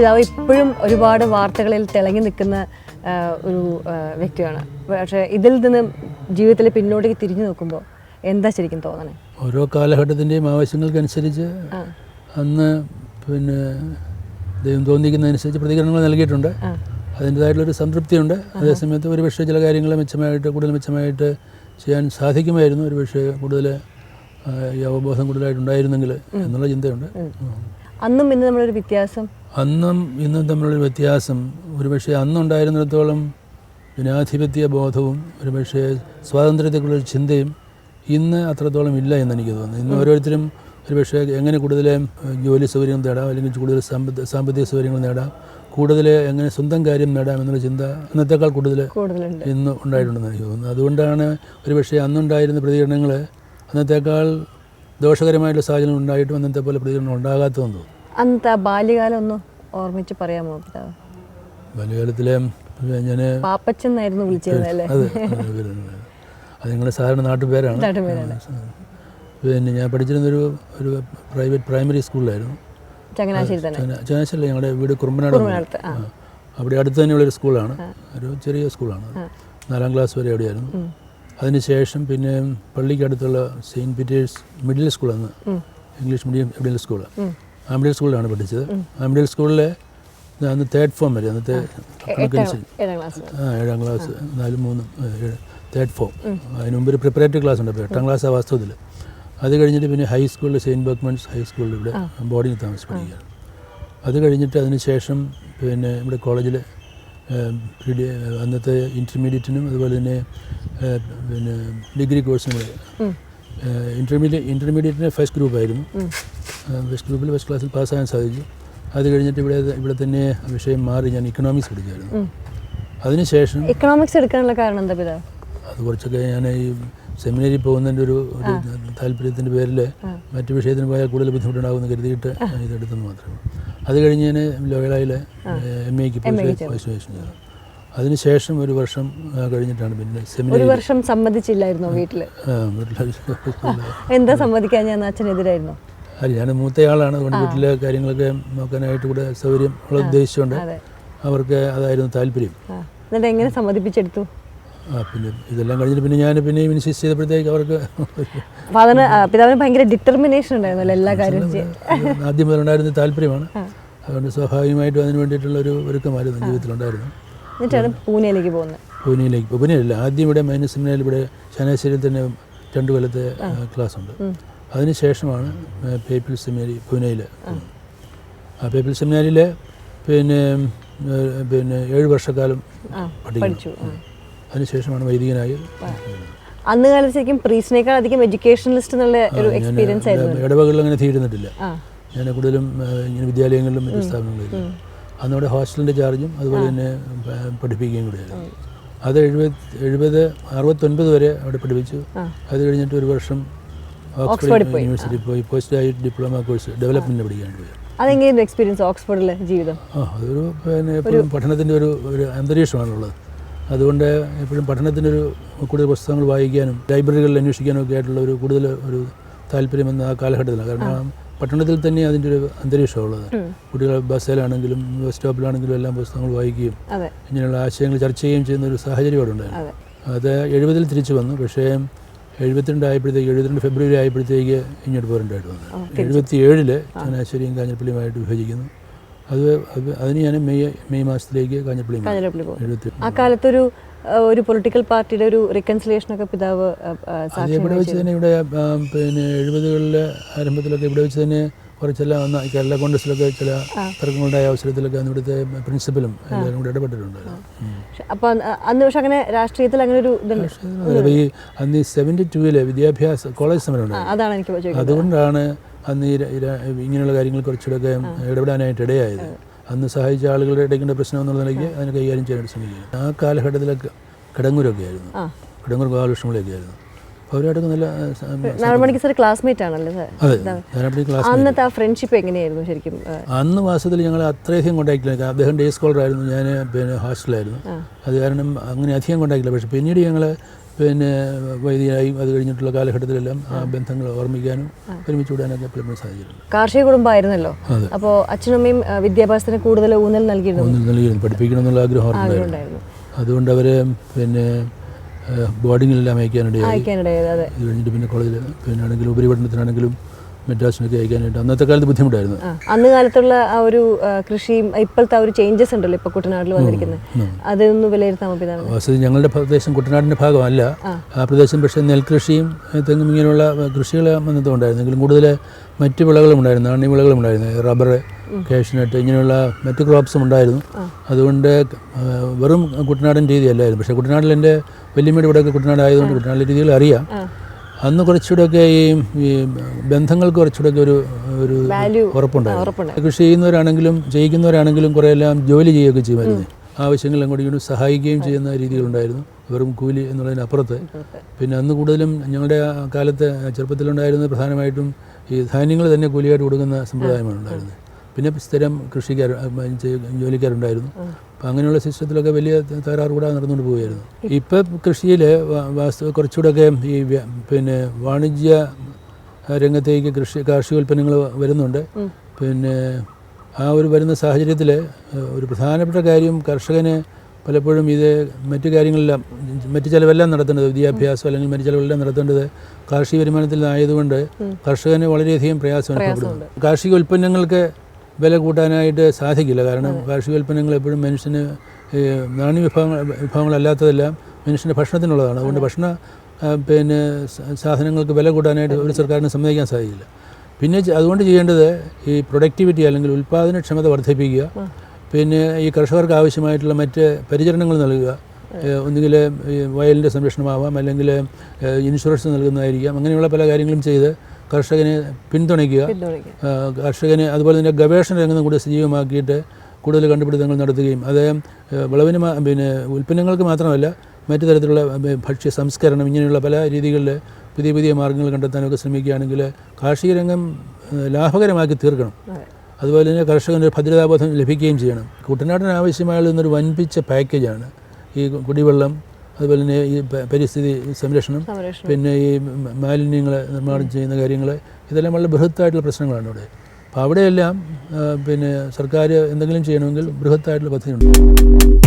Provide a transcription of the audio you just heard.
പിതാവ് ഇപ്പോഴും ഒരുപാട് വാർത്തകളിൽ തിളങ്ങി നിൽക്കുന്ന ഒരു വ്യക്തിയാണ്. പക്ഷേ ഇതിൽ നിന്ന് ജീവിതത്തിൽ പിന്നോട്ടേക്ക് തിരിഞ്ഞു നോക്കുമ്പോൾ എന്താ ശരിക്കും തോന്നണേ? ഓരോ കാലഘട്ടത്തിന്റെയും ആവശ്യങ്ങൾക്കനുസരിച്ച് അന്ന് പിന്നെ ദൈവം തോന്നിക്കുന്നതനുസരിച്ച് പ്രതികരണങ്ങൾ നൽകിയിട്ടുണ്ട്. അതിന്റെതായിട്ടുള്ളൊരു സംതൃപ്തിയുണ്ട്. അതേസമയത്ത് ഒരുപക്ഷെ ചില കാര്യങ്ങൾ മെച്ചമായിട്ട് കൂടുതൽ മെച്ചമായിട്ട് ചെയ്യാൻ സാധിക്കുമായിരുന്നു. ഒരുപക്ഷെ കൂടുതൽ അവബോധം കൂടുതലായിട്ടുണ്ടായിരുന്നെങ്കിൽ എന്നുള്ള ചിന്തയുണ്ട്. അന്നും ഇന്ന് നമ്മളൊരു വ്യത്യാസം അന്നും ഇന്നും തമ്മിലുള്ള വ്യത്യാസം. ഒരുപക്ഷെ അന്നുണ്ടായിരുന്നിടത്തോളം ജനാധിപത്യ ബോധവും ഒരുപക്ഷെ സ്വാതന്ത്ര്യത്തെക്കുറിച്ചുള്ള ചിന്തയും ഇന്ന് അത്രത്തോളം ഇല്ല എന്ന് എനിക്ക് തോന്നുന്നു. ഇന്ന് ഓരോരുത്തരും ഒരുപക്ഷെ എങ്ങനെ കൂടുതൽ ജോലി സൗകര്യങ്ങൾ നേടാം അല്ലെങ്കിൽ കൂടുതൽ സാമ്പത്തിക സാമ്പത്തിക സൗകര്യങ്ങൾ നേടാം കൂടുതൽ എങ്ങനെ സ്വന്തം കാര്യം നേടാം എന്നുള്ള ചിന്ത അന്നത്തേക്കാൾ കൂടുതൽ ഇന്ന് ഉണ്ടായിട്ടുണ്ടെന്ന് എനിക്ക് തോന്നുന്നു. അതുകൊണ്ടാണ് ഒരുപക്ഷെ അന്നുണ്ടായിരുന്ന പ്രതികരണങ്ങൾ അന്നത്തേക്കാൾ ദോഷകരമായിട്ടുള്ള സാഹചര്യം ഉണ്ടായിട്ടും അന്നത്തെ പോലെ പ്രതികരണം ഉണ്ടാകാത്തതെന്ന് തോന്നുന്നു. അന്നത്തെ ബാല്യകാലം ഒന്ന് ഓർമ്മിച്ച് പറയാമോ പിതാവ്? ബാല്യകാലത്തിലെ ഞാൻ പാപ്പച്ചൻ എന്നായിരുന്നു വിളിച്ചിരുന്നത് അല്ലേ അത്. നിങ്ങളുടെ സാധാരണ നാട്ടുപേരാണ്. നാട്ടുപേരാണ്. പിന്നെ ഞാൻ പഠിച്ചിരുന്നൊരു ഒരു പ്രൈവറ്റ് പ്രൈമറി സ്കൂളിലായിരുന്നു. ചങ്ങനാശ്ശേരി ചങ്ങനാശ്ശേരി ഞങ്ങളുടെ വീട് കുറുമ്പനാട്. അവിടെ അടുത്ത് തന്നെയുള്ളൊരു സ്കൂളാണ്. ഒരു ചെറിയ സ്കൂളാണ് നാലാം ക്ലാസ് വരെ അവിടെയായിരുന്നു. അതിനുശേഷം പിന്നെ പള്ളിക്കടുത്തുള്ള സെയിന്റ് പീറ്റേഴ്സ് മിഡിൽ സ്കൂളാണ്. ഇംഗ്ലീഷ് മീഡിയം മിഡിൽ സ്കൂൾ ആ മിഡിൽ സ്കൂളിലാണ് പഠിച്ചത്. ആംബിഡിയൽ സ്കൂളിലെ അന്ന് തേർഡ് ഫോം വരെ അന്നത്തെ കണക്കനുസരിച്ച് ഏഴാം ക്ലാസ് ആ ഏഴാം ക്ലാസ് നാലും മൂന്നും തേർഡ് ഫോം അതിന് മുമ്പ് ഒരു പ്രിപ്പറേറ്ററി ക്ലാസ് ഉണ്ട്. എട്ടാം ക്ലാസ് ആ വാസ്തവത്തിൽ അത് കഴിഞ്ഞിട്ട് പിന്നെ ഹൈസ്കൂളിൽ സെയിന്റ് ബർക്ക്മൻസ് ഹൈസ്കൂളിൽ ഇവിടെ ബോർഡിംഗ് താമസിച്ച് പഠിക്കുകയാണ്. അത് കഴിഞ്ഞിട്ട് അതിന് ശേഷം പിന്നെ ഇവിടെ കോളേജിൽ അന്നത്തെ ഇന്റർമീഡിയറ്റിനും അതുപോലെ തന്നെ പിന്നെ ഡിഗ്രി കോഴ്സിനും ഇവിടെ ഇന്റർമീഡിയറ്റ് ഇന്റർമീഡിയറ്റിന്റെ ഫസ്റ്റ് ഗ്രൂപ്പായിരുന്നു ഫസ്റ്റ് ഗ്രൂപ്പിൽ ഫസ്റ്റ് ക്ലാസ്സിൽ പാസ്സാകാൻ സാധിച്ചു. അത് കഴിഞ്ഞിട്ട് ഇവിടെ ഇവിടെ തന്നെ വിഷയം മാറി. ഞാൻ ഇക്കണോമിക്സ് പഠിച്ചായിരുന്നു. അതിനുശേഷം ഇക്കണോമിക്സ് എടുക്കാനുള്ള കാരണം എന്താ പിതാവ്? അത് കുറച്ചൊക്കെ ഞാൻ ഈ സെമിനറി പോകുന്നതിന്റെ ഒരു ഒരു താല്പര്യത്തിന്റെ പേരിൽ മറ്റു വിഷയത്തിന് പോയാൽ കൂടുതൽ ബുദ്ധിമുട്ടുണ്ടാകുമെന്ന് കരുതിയിട്ട് ഞാൻ ഇതെടുത്തെന്ന് മാത്രമേ അത് കഴിഞ്ഞ് ഞാൻ ലോയലായിലെ എം എക്ക് പോയി അതിനുശേഷം ഒരു വർഷം കഴിഞ്ഞിട്ടാണ് പിന്നെ ഒരു സെമിനറി വർഷം സമ്മതിച്ചില്ലായിരുന്നോ വീട്ടിൽ എന്താ സമ്മതിക്കാൻ ഞാൻ അച്ഛനെതിരായിരുന്നു? അല്ല ഞാൻ മൂത്തയാളാണ്. അതുകൊണ്ട് വീട്ടിലെ കാര്യങ്ങളൊക്കെ നോക്കാനായിട്ട് കൂടെ സൗകര്യം ഉള്ള ഉദ്ദേശിച്ചുകൊണ്ട് അവർക്ക് അതായിരുന്നു താല്പര്യം. എന്നിട്ട് എങ്ങനെ സമ്മതിപ്പിച്ചെടുത്തു? ആ പിന്നെ ഇതെല്ലാം കഴിഞ്ഞിട്ട് പിന്നെ ഞാൻ പിന്നെ ഇൻസിസ്റ്റ് ചെയ്തപ്പോഴത്തേക്ക് അവർക്ക് ഫാദറിന് പിതാവിന് ഭയങ്കര ഡിറ്റർമിനേഷൻ ഉണ്ടായിരുന്നല്ലോ എല്ലാ കാര്യവും ആദ്യം മുതലുണ്ടായിരുന്ന താല്പര്യമാണ്. അതുകൊണ്ട് സ്വാഭാവികമായിട്ടും അതിന് വേണ്ടിയിട്ടുള്ള ഒരു ഒരുക്കമായിരുന്നു ജീവിതത്തിലുണ്ടായിരുന്നു എന്നിട്ടാണ് പൂനെയിലേക്ക് പോകുന്നത്. പൂനെയിലേക്ക് പൂനെയല്ല ആദ്യം ഇവിടെ മൈനസ് സെമിനാറിൽ ഇവിടെ ചങ്ങനാശ്ശേരിയിൽ തന്നെ രണ്ടു കൊല്ലത്തെ ക്ലാസ് ഉണ്ട് അതിനുശേഷമാണ് പേപ്പിൾ സെമിനാരി പൂനെയിൽ ആ പേപ്പിൾ സെമിനാരിയിൽ പിന്നെ പിന്നെ ഏഴ് വർഷക്കാലം പഠിച്ചു. അതിനുശേഷമാണ് വൈദികനായി. അന്ന് കാലത്ത് ശരിക്കും പ്രീസിനേക്കാൾ അധികം എഡ്യൂക്കേഷണലിസ്റ്റ് എന്നുള്ള ഒരു എക്സ്പീരിയൻസ് ആയിരുന്നു. ഇടവകളിൽ അങ്ങനെ തീരുന്നിട്ടില്ല. ഞാൻ കൂടുതലും ഇങ്ങനെ വിദ്യാലയങ്ങളിലും മറ്റു സ്ഥാപനങ്ങളിലും. അന്ന് അവിടെ ഹോസ്റ്റലിന്റെ ചാർജും അതുപോലെ തന്നെ പഠിപ്പിക്കുകയും കൂടെയായിരുന്നു അത് എഴുപത് എഴുപത് അറുപത്തൊൻപത് വരെ അവിടെ പഠിപ്പിച്ചു. അത് കഴിഞ്ഞിട്ട് ഒരു വർഷം ഓക്സ്ഫോർഡ് യൂണിവേഴ്സിറ്റി പോയി. Post graduate diploma course development പഠിക്കാൻ പോയി. അതെങ്ങനെയായിരുന്നു എക്സ്പീരിയൻസ് ഓക്സ്ഫോർഡിലെ ജീവിതം? ആ അതൊരു പിന്നെ എപ്പോഴും പഠനത്തിന്റെ ഒരു ഒരു അന്തരീക്ഷമാണുള്ളത്. അതുകൊണ്ട് എപ്പോഴും പഠനത്തിന്റെ ഒരു കൂടുതൽ പുസ്തകങ്ങൾ വായിക്കാനും ലൈബ്രറികളിൽ അന്വേഷിക്കാനും ഒക്കെ ആയിട്ടുള്ള ഒരു കൂടുതൽ ഒരു താല്പര്യമെന്ന് ആ കാലഘട്ടത്തിലാണ്. കാരണം പട്ടണത്തിൽ തന്നെ അതിന്റെ ഒരു അന്തരീക്ഷമുള്ളത്. കുട്ടികൾ ബസ്സിലാണെങ്കിലും ബസ് സ്റ്റോപ്പിലാണെങ്കിലും എല്ലാം പുസ്തകങ്ങൾ വായിക്കുകയും ഇങ്ങനെയുള്ള ആശയങ്ങൾ ചർച്ച ചെയ്യുകയും ചെയ്യുന്ന ഒരു സാഹചര്യം അവിടെ ഉണ്ടായിരുന്നു. അത് എഴുപതിൽ തിരിച്ചു വന്നു. പക്ഷേ എഴുപത്തിരണ്ട് ആയപ്പോഴത്തേക്ക് എഴുപത്തിരണ്ട് ഫെബ്രുവരി ആയപ്പോഴത്തേക്ക് ഇങ്ങോട്ട് പോരണ്ടായിട്ട് വന്നു എഴുപത്തി ഏഴിൽ ചങ്ങനാശ്ശേരിയും കാഞ്ഞിരപ്പള്ളിയുമായിട്ട് വിഭജിക്കുന്നു. അത് അത് അതിന് ഞാൻ മെയ് മെയ് മാസത്തിലേക്ക് കാഞ്ഞിരപ്പള്ളി. എഴുപത്തി ആ കാലത്തൊരു ഒരു പൊളിറ്റിക്കൽ പാർട്ടിയുടെ ഒരു റിക്കൺസിലേഷൻ ഒക്കെ പിതാവ് ഇവിടെ വെച്ച് തന്നെ ഇവിടെ പിന്നെ എഴുപതുകളിലെ ആരംഭത്തിലൊക്കെ ഇവിടെ വെച്ച് തന്നെ കുറച്ചെല്ലാം വന്ന കേരള കോൺഗ്രസിലൊക്കെ ചില തർക്കങ്ങളുണ്ടായ അവസരത്തിലൊക്കെ അന്ന് ഇവിടുത്തെ പ്രിൻസിപ്പലും എല്ലാവരും കൂടെ ഇടപെട്ടിട്ടുണ്ട് ഉം. പക്ഷെ അപ്പൊ അന്ന് പക്ഷെ അങ്ങനെ രാഷ്ട്രീയത്തിൽ അങ്ങനെ ഒരു ഇതുണ്ട്. അപ്പോൾ ഈ അന്ന് സെവന്റി ടൂവിലെ വിദ്യാഭ്യാസ കോളേജ് സമരം അതാണ് എനിക്ക് അതുകൊണ്ടാണ് അന്ന് ഈ ഇങ്ങനെയുള്ള കാര്യങ്ങൾ കുറച്ചുകൂടെ ഇടപെടാനായിട്ട് ഇടയായത്. അന്ന് സഹായിച്ച ആളുകളുടെ ഇടയ്ക്കേണ്ട പ്രശ്നം എന്നുള്ള നിലയ്ക്ക് അതിനെ കൈകാര്യം ചെയ്യാനായിട്ട് ശ്രമിക്കുക ആ കാലഘട്ടത്തിലൊക്കെ കിടങ്ങൂരൊക്കെ ആയിരുന്നു. കിടങ്ങൂർ ബാലകൃഷ്ണങ്ങളൊക്കെ ആയിരുന്നു. നല്ല സാർ ക്ലാസ്മേറ്റ് ആണല്ലേ സാർ അതെ ക്ലാസ് അന്നത്തെ ആ ഫ്രണ്ട്ഷിപ്പ് എങ്ങനെയായിരുന്നു ശരിക്കും അന്ന് വാസത്തിൽ ഞങ്ങൾ അത്രയധികം കോണ്ടാക്റ്റില്ല അദ്ദേഹം ഡേ സ്കോളറായിരുന്നു ഞാൻ പിന്നെ ഹോസ്റ്റലായിരുന്നു അത് കാരണം അങ്ങനെ അധികം കോണ്ടാക്റ്റില്ല പക്ഷേ പിന്നീട് ഞങ്ങൾ പിന്നെ വൈദികനായും അത് കഴിഞ്ഞിട്ടുള്ള കാലഘട്ടത്തിലെല്ലാം ആ ബന്ധങ്ങൾ ഓർമ്മിക്കാനും ഒരുമിച്ച് വിടാനൊക്കെ എപ്പോഴും സാധിച്ചിട്ടുണ്ട്. കാർഷിക കുടുംബമായിരുന്നല്ലോ? അപ്പോൾ അച്ഛനമ്മയും വിദ്യാഭ്യാസത്തിന് കൂടുതൽ ഊന്നൽ നൽകിയിരുന്നു? ഊന്നൽ നൽകിയിരുന്നു. പഠിപ്പിക്കണം എന്നുള്ള ആഗ്രഹം അതുകൊണ്ട് അവർ പിന്നെ ബോർഡിങ്ങിലെല്ലാം അയക്കാനിടയായി. അയക്കാനിടയായി അതെ. ഇത് കഴിഞ്ഞിട്ട് പിന്നെ കോളേജിൽ പിന്നെ ആണെങ്കിലും ഉപരിപഠനത്തിനാണെങ്കിലും മെഡ്രാസിനൊക്കെ അയക്കാനായിട്ട് അന്നത്തെ കാലത്ത് ബുദ്ധിമുട്ടായിരുന്നു. അന്ന് കാലത്തുള്ള ആ ഒരു കൃഷിയും ഇപ്പോഴത്തെ ആ ഒരു ചേഞ്ചസ് ഉണ്ടല്ലോ ഇപ്പൊ കുട്ടനാട്ടിൽ വന്നിരിക്കുന്നത് അതൊന്ന് വിലയിരുത്താമോ പിതാവ് വസ്തുത ഞങ്ങളുടെ പ്രദേശം കുട്ടനാടിന്റെ ഭാഗമല്ല. ആ. പ്രദേശം പക്ഷേ നെൽകൃഷിയും തെങ്ങും ഇങ്ങനെയുള്ള കൃഷികൾ അന്നത്തെ എങ്കിലും കൂടുതൽ മറ്റ് വിളകളും ഉണ്ടായിരുന്നു നാണ്യവിളകളും ഉണ്ടായിരുന്നു. റബ്ബർ കാഷ്നട്ട് ഇങ്ങനെയുള്ള മറ്റ് ക്രോപ്സും ഉണ്ടായിരുന്നു. അതുകൊണ്ട് വെറും കുട്ടനാടൻ രീതിയല്ലായിരുന്നു. പക്ഷേ കുട്ടനാട്ടിൽ എന്റെ വലിയമ്മയുടെ ഇവിടെയൊക്കെ കുട്ടനാടായതുകൊണ്ട് കുട്ടനാടിലെ രീതികൾ അറിയാം. അന്ന് കുറച്ചുകൂടെയൊക്കെ ഈ ബന്ധങ്ങൾക്ക് കുറച്ചുകൂടെയൊക്കെ ഒരു ഒരു ഉറപ്പുണ്ടായിരുന്നു. കൃഷി ചെയ്യുന്നവരാണെങ്കിലും ചെയ്യിക്കുന്നവരാണെങ്കിലും കുറേയെല്ലാം ജോലി ചെയ്യുകയൊക്കെ ചെയ്യുമായിരുന്നു. ആവശ്യങ്ങൾ അങ്ങോട്ടും ഇങ്ങോട്ടും സഹായിക്കുകയും ചെയ്യുന്ന രീതികളുണ്ടായിരുന്നു വെറും കൂലി എന്നുള്ളതിനപ്പുറത്ത് പിന്നെ അന്ന് കൂടുതലും ഞങ്ങളുടെ കാലത്തെ കാലത്ത് ചെറുപ്പത്തിലുണ്ടായിരുന്നത് പ്രധാനമായിട്ടും ഈ ധാന്യങ്ങൾ തന്നെ കൂലിയായിട്ട് കൊടുക്കുന്ന സമ്പ്രദായമാണ് ഉണ്ടായിരുന്നത്. പിന്നെ സ്ഥിരം കൃഷിക്കാർ ജോലിക്കാരുണ്ടായിരുന്നു. അപ്പം അങ്ങനെയുള്ള സിസ്റ്റത്തിലൊക്കെ വലിയ തകരാറ് കൂടാതെ നടന്നുകൊണ്ട് പോവുകയായിരുന്നു. ഇപ്പം കൃഷിയിൽ വാസ്തു കുറച്ചുകൂടെയൊക്കെ ഈ പിന്നെ വാണിജ്യ രംഗത്തേക്ക് കൃഷി കാർഷികോൽപ്പന്നങ്ങൾ വരുന്നുണ്ട്. പിന്നെ ആ ഒരു വരുന്ന സാഹചര്യത്തിൽ ഒരു പ്രധാനപ്പെട്ട കാര്യം കർഷകന് പലപ്പോഴും ഇത് മറ്റു കാര്യങ്ങളെല്ലാം മറ്റു ചിലവെല്ലാം നടത്തേണ്ടത് വിദ്യാഭ്യാസം അല്ലെങ്കിൽ മറ്റു ചിലവെല്ലാം നടത്തേണ്ടത് കാർഷിക വരുമാനത്തിൽ ആയതുകൊണ്ട് കർഷകന് വളരെയധികം പ്രയാസം അനുഭവപ്പെടുന്നു കാർഷിക ഉൽപ്പന്നങ്ങൾക്ക് വില കൂട്ടാനായിട്ട് സാധിക്കില്ല. കാരണം കാർഷിക ഉൽപ്പന്നങ്ങൾ എപ്പോഴും മനുഷ്യന് നാണ്യ വിഭവങ്ങൾ വിഭവങ്ങളല്ലാത്തതെല്ലാം മനുഷ്യന്റെ ഭക്ഷണത്തിനുള്ളതാണ്. അതുകൊണ്ട് ഭക്ഷണ പിന്നെ സാധനങ്ങൾക്ക് വില കൂട്ടാനായിട്ട് ഒരു സർക്കാരിന് സമ്മതിക്കാൻ സാധിക്കില്ല. പിന്നെ അതുകൊണ്ട് ചെയ്യേണ്ടത് ഈ പ്രൊഡക്ടിവിറ്റി അല്ലെങ്കിൽ ഉൽപ്പാദനക്ഷമത വർദ്ധിപ്പിക്കുക. പിന്നെ ഈ കർഷകർക്ക് ആവശ്യമായിട്ടുള്ള മറ്റ് പരിചരണങ്ങൾ നൽകുക. ഒന്നുകിൽ വയലിന്റെ സംരക്ഷണമാവാം അല്ലെങ്കിൽ ഇൻഷുറൻസ് നൽകുന്നതായിരിക്കാം. അങ്ങനെയുള്ള പല കാര്യങ്ങളും ചെയ്ത് കർഷകനെ പിന്തുണയ്ക്കുക കർഷകനെ അതുപോലെ തന്നെ ഗവേഷണ രംഗം കൂടി സജീവമാക്കിയിട്ട് കൂടുതൽ കണ്ടുപിടുത്തങ്ങൾ നടത്തുകയും അദ്ദേഹം വിളവിന് പിന്നെ ഉൽപ്പന്നങ്ങൾക്ക് മാത്രമല്ല മറ്റു തരത്തിലുള്ള ഭക്ഷ്യ സംസ്കരണം ഇങ്ങനെയുള്ള പല രീതികളിൽ പുതിയ പുതിയ മാർഗങ്ങൾ കണ്ടെത്താനൊക്കെ ശ്രമിക്കുകയാണെങ്കിൽ കാർഷിക രംഗം ലാഭകരമാക്കി തീർക്കണം. അതുപോലെ തന്നെ കർഷകന് ഒരു ഭദ്രതാബോധം ലഭിക്കുകയും ചെയ്യണം. കുട്ടനാടിന് ആവശ്യമായുള്ളൊരു വൻപിച്ച പാക്കേജാണ് ഈ കുടിവെള്ളം അതുപോലെ തന്നെ ഈ പരിസ്ഥിതി സംരക്ഷണം പിന്നെ ഈ മാലിന്യങ്ങൾ നിർമ്മാണം ചെയ്യുന്ന കാര്യങ്ങൾ ഇതെല്ലാം വളരെ ബൃഹത്തായിട്ടുള്ള പ്രശ്നങ്ങളാണ് ഇവിടെ. അപ്പോൾ അവിടെയെല്ലാം പിന്നെ സർക്കാർ എന്തെങ്കിലും ചെയ്യണമെങ്കിൽ ബൃഹത്തായിട്ടുള്ള പദ്ധതിയുണ്ട്.